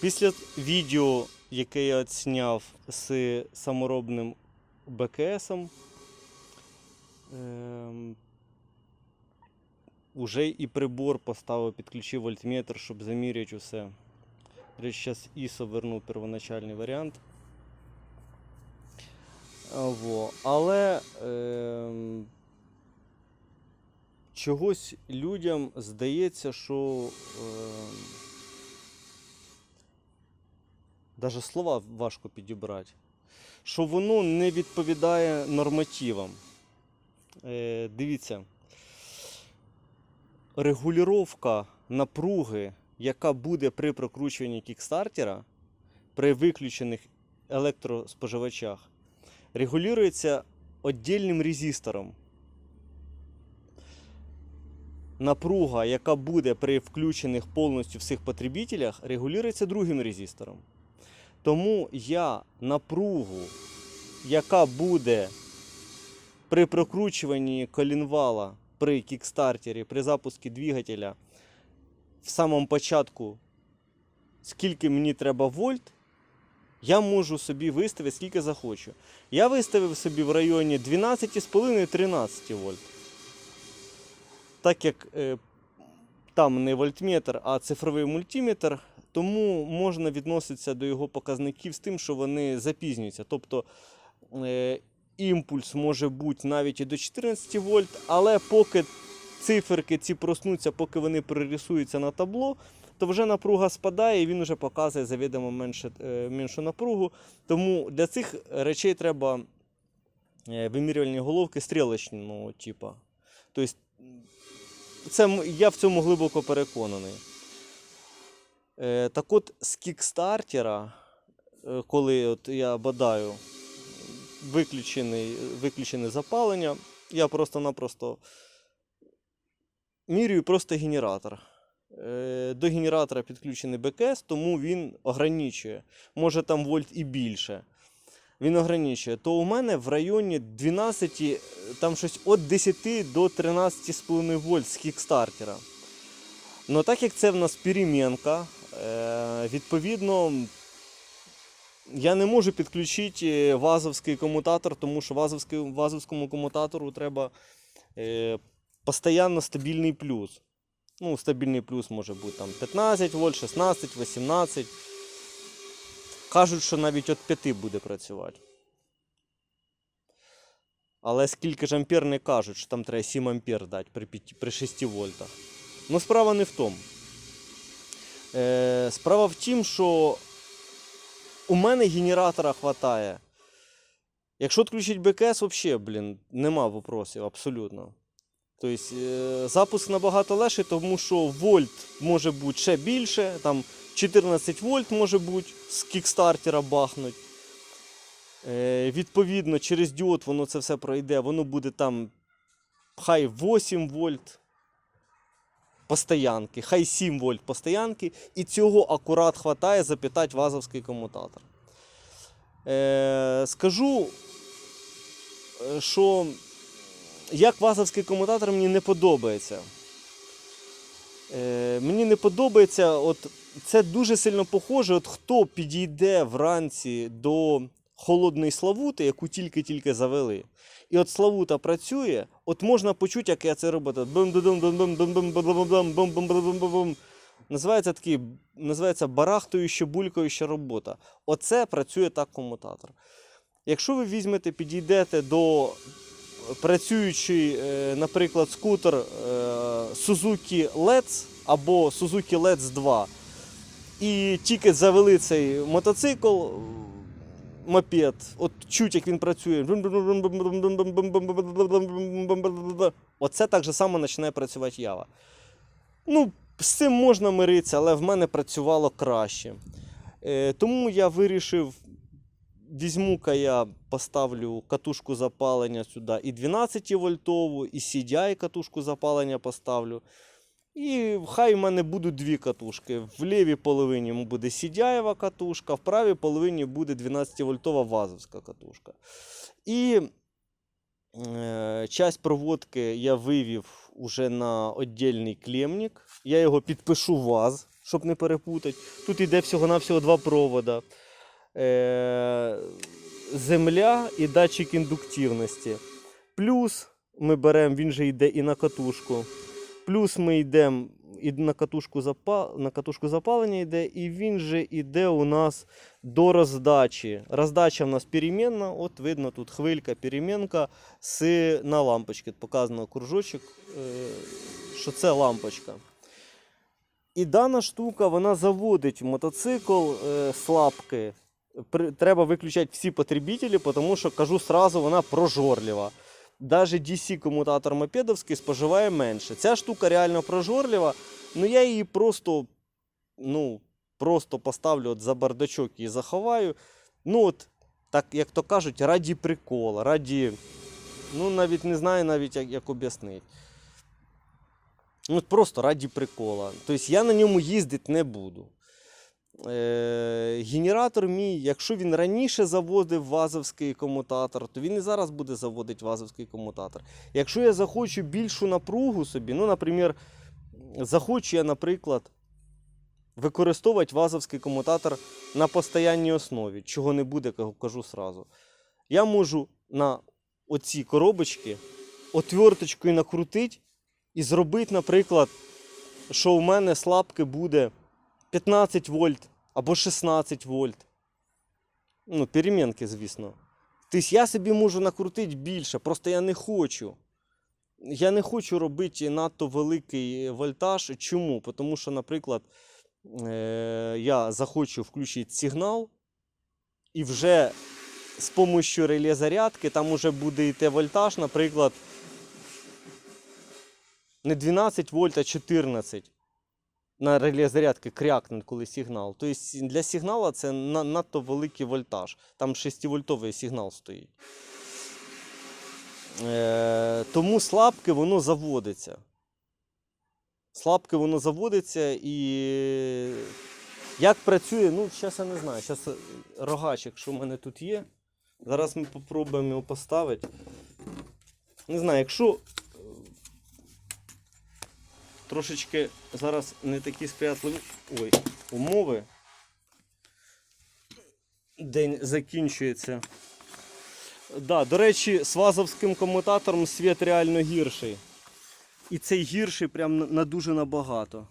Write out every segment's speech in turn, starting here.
Після відео, яке я зняв з саморобним БКСом, ем, уже і прибор поставив, підключив вольтметр, щоб заміряти усе. Речі, зараз ISO вернув первоначальний варіант. Во. Але ем, чогось людям здається, що ем, даже слова важко підібрати, що воно не відповідає нормативам. Е, дивіться, регулювання напруги, яка буде при прокручуванні кікстартера, при виключених електроспоживачах, регулюється віддільним резистором. Напруга, яка буде при включених повністю всіх потребителях, регулюється другим резистором. Тому я напругу, яка буде при прокручуванні колінвала при кікстартері, при запуску двигателя в самому початку, скільки мені треба вольт, я можу собі виставити скільки захочу. Я виставив собі в районі 12,5-13 вольт. Так як е, там не вольтметр, а цифровий мультиметр, тому можна відноситися до його показників з тим, що вони запізнюються. Тобто е, імпульс може бути навіть і до 14 вольт, але поки циферки ці проснуться, поки вони пририсуються на табло, то вже напруга спадає і він вже показує завідомо менше, е, меншу напругу. Тому для цих речей треба е, вимірювальні головки стрілочного типу. Тобто, це, я в цьому глибоко переконаний. Е, так от, з кікстартера, е, коли от я бадаю виключений, виключене запалення, я просто-напросто мірюю просто генератор. Е, До генератора підключений БКС, тому він ограничує. Може там вольт і більше. Він ограничує. То у мене в районі 12, е, там щось від 10 до 13,5 вольт з кікстартера. Ну так як це в нас перемінка, відповідно, я не можу підключити е, вазовський комутатор, тому що вазовському комутатору треба е, постійно стабільний плюс. Ну, стабільний плюс може бути там 15 вольт, 16, 18. Кажуть, що навіть від 5 буде працювати. Але скільки ж ампер не кажуть, що там треба 7 ампер дати при 6 вольтах. Ну, справа не в тому. Е, справа в тім, що у мене генератора хватає. Якщо відключити БКС, взагалі, блін, нема вопросів абсолютно. Тобто е, запуск набагато легший, тому що вольт може бути ще більше, там 14 вольт може бути з кікстартера бахнуть. Е, відповідно, через діод воно це все пройде, воно буде там хай 8 вольт постоянки, хай 7 вольт постоянки, і цього акурат хватає запитати вазовський комутатор. Е, скажу, е, що як вазовський комутатор мені не подобається. Е, мені не подобається, от це дуже сильно похоже, от хто підійде вранці до холодний Славути, яку тільки-тільки завели. І от Славута працює, от можна почути, як я це робота. Називається такий, називається барахтуюча, булькаюча робота. Оце працює так комутатор. Якщо ви візьмете, підійдете до працюючий, наприклад, скутер Suzuki Let's або Suzuki Let's 2, і тільки завели цей мотоцикл мопед, от чуть як він працює. Оце так же само починає працювати ява. Ну, з цим можна миритися, але в мене працювало краще. Е, тому я вирішив, візьму-ка я поставлю катушку запалення сюди і 12 вольтову, і CDI катушку запалення поставлю. І хай в мене будуть дві катушки. В лівій половині буде CDI катушка, в правій половині буде 12-вольтова вазовська катушка. І е, часть проводки я вивів уже на віддільний клемник. Я його підпишу ВАЗ, щоб не перепутати. Тут йде всього-навсього два провода. Е, земля і датчик індуктивності. Плюс ми беремо, він же йде і на катушку. Плюс ми йдемо і на катушку, запа... на катушку запалення йде, і він же йде у нас до роздачі. Роздача в нас перемінна, от видно тут хвилька, перемінка з, на лампочці. Показано кружочок, е, що це лампочка. І дана штука вона заводить в мотоцикл е, слабки. Треба виключати всі потребителі, тому що кажу сразу, вона прожорлива. Даже DC комутатор мопедовський споживає менше. Ця штука реально прожорлива, ну я її просто, ну, просто поставлю от за бардачок і заховаю. Ну, от, так як то кажуть, раді прикола, раді. Ну, навіть не знаю навіть, як, як об'яснити. Ну, просто раді прикола. Тобто я на ньому їздити не буду. Е, генератор мій, якщо він раніше заводив вазовський комутатор, то він і зараз буде заводити вазовський комутатор. Якщо я захочу більшу напругу собі, ну, наприклад, захочу я, наприклад, використовувати вазовський комутатор на постійній основі, чого не буде, кажу- сразу. Я можу на оці коробочки отверточкою накрутити і зробити, наприклад, що у мене слабки буде 15 вольт або 16 вольт. Ну, перемінки, звісно. Тобто я собі можу накрутити більше, просто я не хочу. Я не хочу робити надто великий вольтаж. Чому? Тому що, наприклад, е- я захочу включити сигнал, і вже з допомогою реле зарядки там уже буде йти вольтаж, наприклад, не 12 вольт, а 14 на реле зарядки крякне, коли сигнал. Тобто для сигнала це надто великий вольтаж. Там 6-вольтовий сигнал стоїть. Е, тому слабке воно заводиться. Слабке воно заводиться і як працює, ну, зараз я не знаю. Зараз рогач, якщо в мене тут є. Зараз ми спробуємо його поставити. Не знаю, якщо трошечки зараз не такі сприятливі ой, умови. День закінчується. Да, до речі, з вазовським комутатором світ реально гірший. І цей гірший прям на, дуже набагато.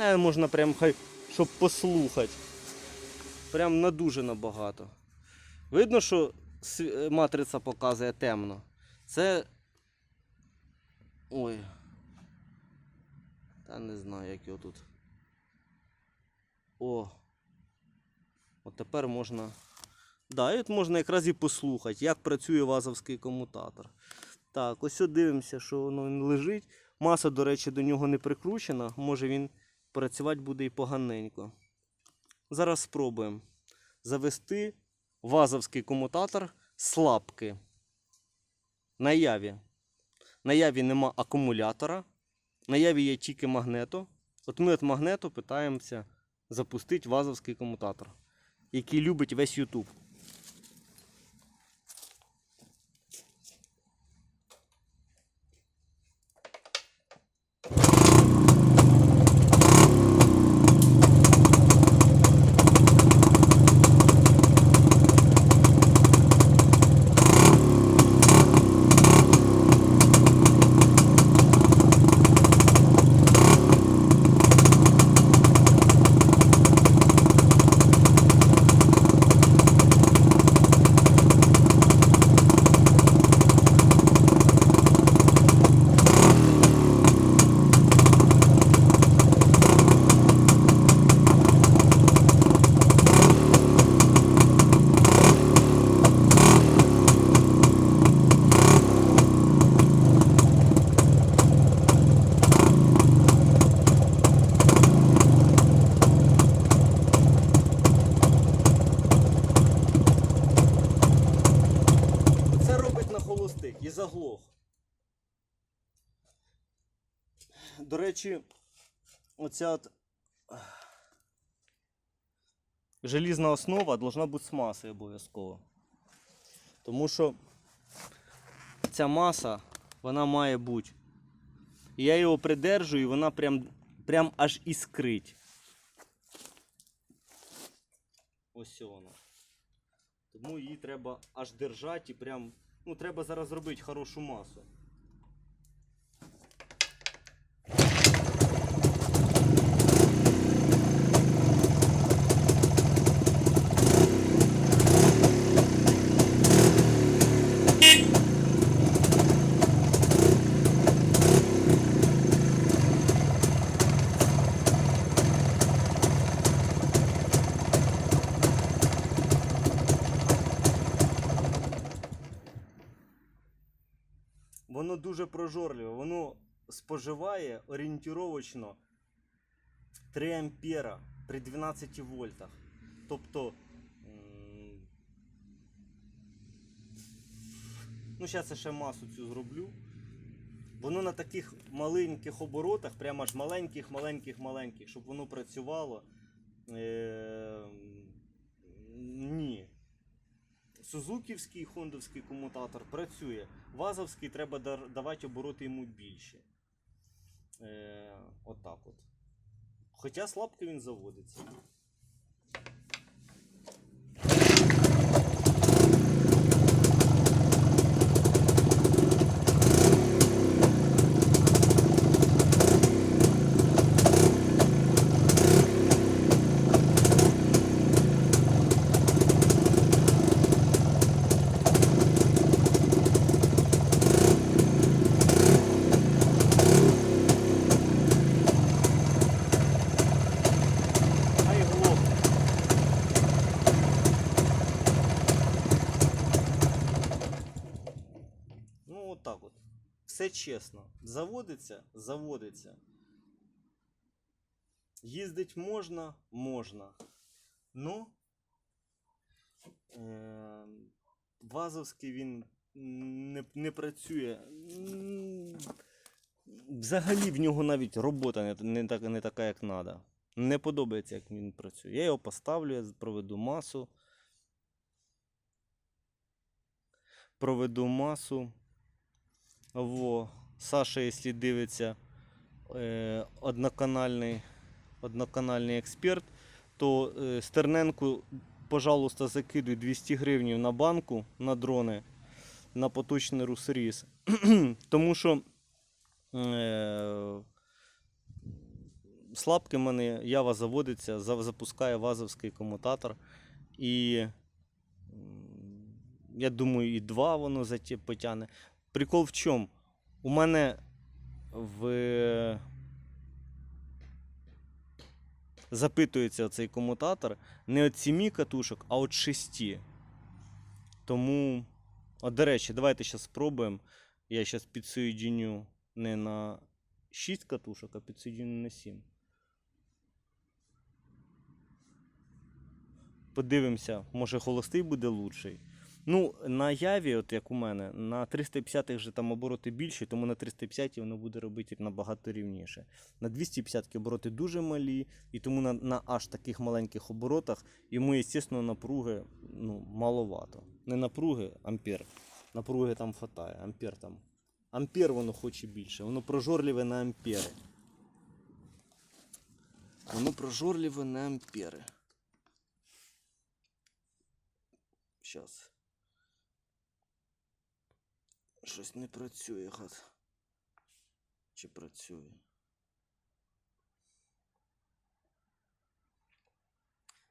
Е, можна прям хай, щоб послухати. Прям на дуже набагато. Видно, що матриця показує темно. Це. Ой. Та не знаю, як його тут. О. От тепер можна. Да, і от можна якраз і послухати, як працює вазовський комутатор. Так, ось дивимося, що воно лежить. Маса, до речі, до нього не прикручена. Може він працювати буде і поганенько. Зараз спробуємо завести вазовський комутатор слабки. Наяві. Наяві нема акумулятора. Наяві є тільки магнето. От ми від магнету питаємося запустити вазовський комутатор, який любить весь YouTube. Це робить на холостих і заглох. До речі, оця от желізна основа должна бути з маси обов'язково. Тому що ця маса, вона має бути. Я його придержую, і вона прям прям аж іскрить. Ось воно. Тому її треба аж держати і прям. Ну, треба зараз зробити хорошу масу. Воно дуже прожорливе, воно споживає орієнтіровочно 3 ампера при 12 вольтах. Тобто. Ну, зараз я ще масу цю зроблю. Воно на таких маленьких оборотах, прямо аж маленьких, маленьких, маленьких, щоб воно працювало. Е- ні. Сузуківський хондовський комутатор працює. Вазовський треба давати обороти йому більше. Е, отак от. Хоча слабко він заводиться. Ай глох. Ну, от так от. Все чесно. Заводиться, заводиться. Їздить можна, можна. Ну, е- Вазовський він не, не працює. Взагалі в нього навіть робота не, не, так, не така, як треба. Не подобається, як він працює. Я його поставлю, я проведу масу. Проведу масу. Во. Саша, якщо дивиться е, одноканальний, одноканальний експерт, то е, Стерненку, пожалуйста, закидуй 200 гривень на банку на дрони на поточний русріз. Тому що е, слабке мене Ява заводиться, запускає вазовський комутатор. І я думаю, і два воно потягне. Прикол в чому? У мене в запитується цей комутатор не від 7 катушок, а від 6. Тому, от, до речі, давайте зараз спробуємо. Я зараз підсоєдиню не на 6 катушок, а підсоєдиню на 7. Подивимося, може холостий буде лучший. Ну, на яві, от як у мене, на 350 вже там обороти більші, тому на 350 воно буде робити набагато рівніше. На 250 обороти дуже малі, і тому на, на аж таких маленьких оборотах йому, звісно, напруги ну, маловато. Не напруги, ампер. Напруги там хватає, ампер там. Ампер воно хоче більше, воно прожорливе на ампери. Воно прожорливе на ампери. Щас. Щось не працює, гад. Чи працює?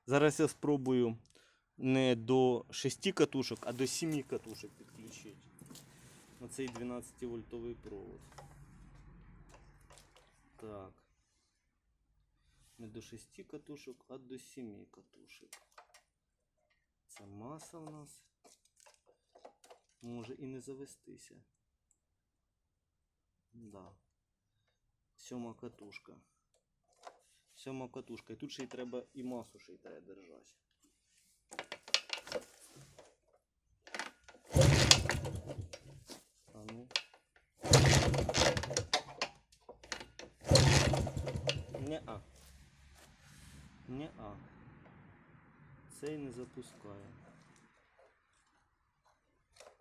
Зараз я спробую не до 6 катушок, а до 7 катушок підключити. На цей 12 вольтовий провод. Так. Не до 6 катушок, а до 7 катушок. Це маса у нас. Може і не завестися. Да. Сьома катушка. Сьома катушка. І тут ще й треба і масу ще й треба держати. А ну. Не-а. Не-а. Цей не запускає.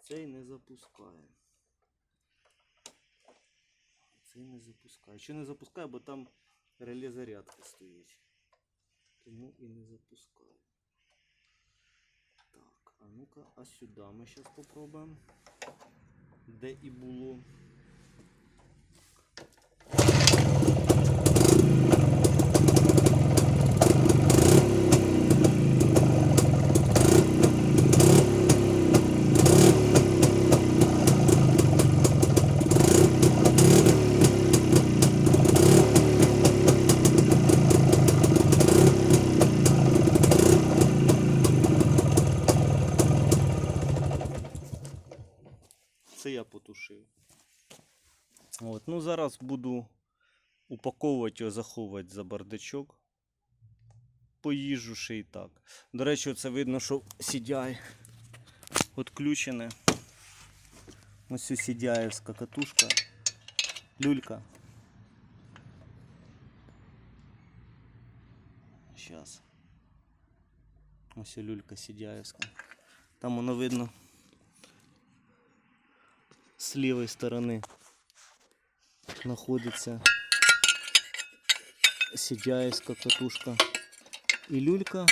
Цей не запускає. Цей не запускає. Що не запускає, бо там Реле зарядки стоїть. Тому і не запускаю. Так, а ну-ка, а сюди ми зараз попробуємо. Де і було. Це я потушив. От, ну зараз буду упаковувати його, заховувати за бардачок. Поїжджу ще і так. До речі, це видно, що CDI відключене. Ось цю CDI-евська катушка. Люлька. Зараз. Ось люлька CDI-евська. Там воно видно с левой стороны находится сидяевская катушка и люлька.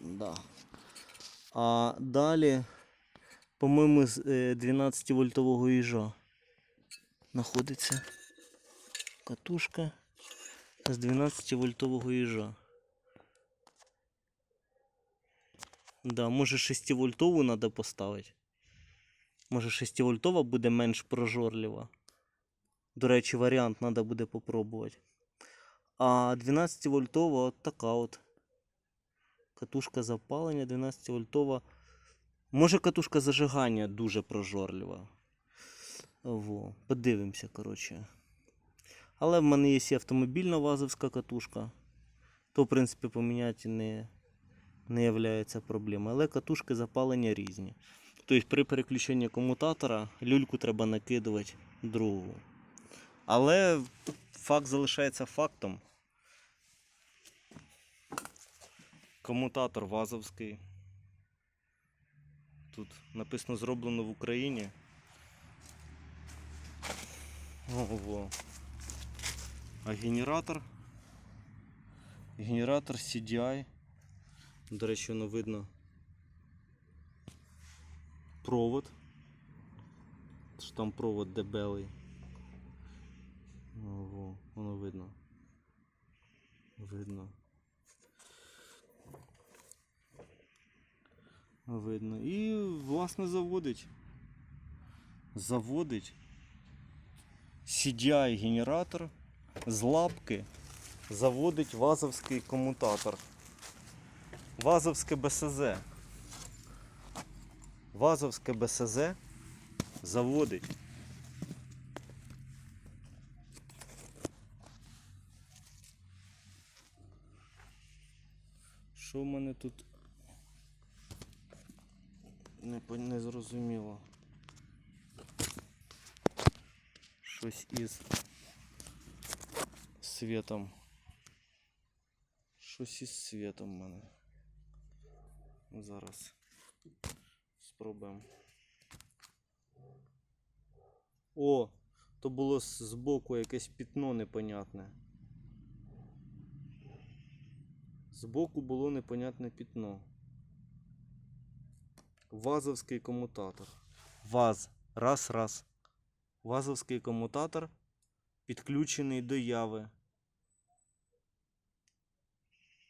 Да. А далі, по-моєму, з е, 12 вольтового їжа знаходиться катушка з 12 вольтового їжа. Да, може 6 вольтову треба поставити. Може 6 вольтова буде менш прожорлива. До речі, варіант треба буде попробувати. А 12 вольтова от така от. Катушка запалення 12 вольтова. Може катушка зажигання дуже прожорлива. Во, подивимося, коротше. Але в мене є автомобільна вазовська катушка. То, в принципі, поміняти не, не являється проблемою. Але катушки запалення різні. Тобто при переключенні комутатора люльку треба накидувати другу. Але факт залишається фактом. Комутатор вазовський. Тут написано зроблено в Україні. Ого. А генератор. Генератор CDI. До речі, воно видно. Провод. Що там провод дебелий. Ого, воно видно. Видно. Видно. І власне заводить. Заводить. CDI генератор з лапки заводить вазовський комутатор. Вазовське БСЗ. Вазовське БСЗ заводить. Що в мене тут не, не зрозуміло. Щось із світом. Щось із світом в мене. Зараз спробуємо. О, то було збоку якесь пітно непонятне. Збоку було непонятне пітно. Вазовський комутатор. ВАЗ. Раз, раз. Вазовський комутатор підключений до яви.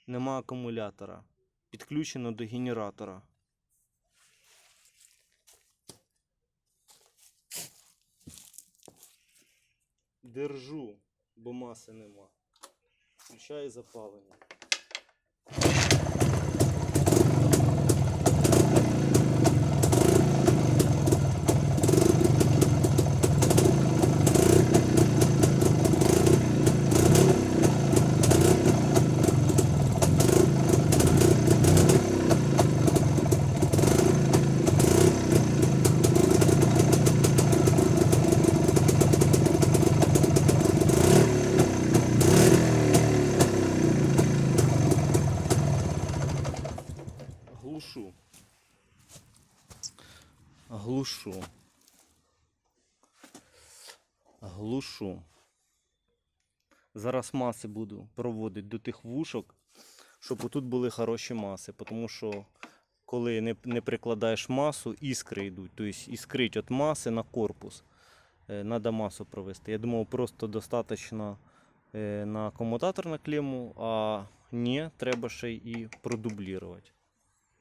Нема акумулятора. Підключено до генератора. Держу, бо маси нема. Включаю запалення. Глушу. Глушу. глушу. Зараз маси буду проводити до тих вушок, щоб отут були хороші маси. Тому що коли не, не прикладаєш масу, іскри йдуть. Тобто іскрить від маси на корпус. Треба масу провести. Я думав, просто достатньо е, на комутатор на клему, а ні, треба ще і продублірувати.